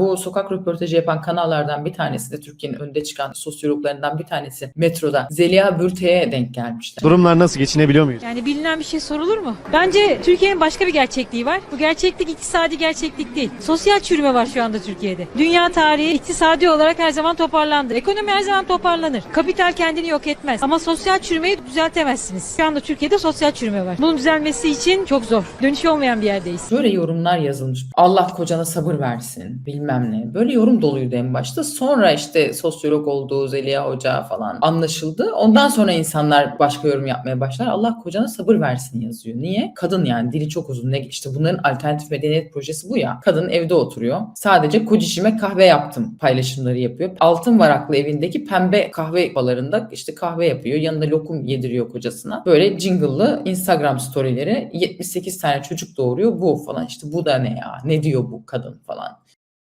Bu sokak röportajı yapan kanallardan bir tanesi de Türkiye'nin önde çıkan sosyologlarından bir tanesi metroda Zeliha Bürte'ye denk gelmişler. Durumlar nasıl? Geçinebiliyor muyuz? Yani bilinen bir şey sorulur mu? Bence Türkiye'nin başka bir gerçekliği var. Bu gerçeklik iktisadi gerçeklik değil. Sosyal çürüme var şu anda Türkiye'de. Dünya tarihi iktisadi olarak her zaman toparlandı. Ekonomi her zaman toparlanır. Kapital kendini yok etmez. Ama sosyal çürümeyi düzeltemezsiniz. Şu anda Türkiye'de sosyal çürüme var. Bunun düzelmesi için çok zor. Dönüşü olmayan bir yerdeyiz. Böyle yorumlar yazılmış. Allah kocana sabır versin bilmem ne. Böyle yorum doluydu en başta. Sonra işte sosyolog olduğu Zeliha Hoca falan anlaşıldı. Ondan sonra insanlar başka yorum yapmaya başlar. Allah kocana sabır versin yazıyor. Niye? Kadın yani dili çok uzun. Ne işte bunların alternatif medeniyet projesi bu ya. Kadın evde oturuyor. Sadece kocişime kahve yaptım paylaşımları yapıyor. Altın varaklı evindeki pembe kahve balarında işte kahve yapıyor. Yanında lokum yediriyor kocasına. Böyle jingle'lı Instagram storyleri 78 tane çocuk doğuruyor bu falan işte bu da ne ya ne diyor bu kadın falan.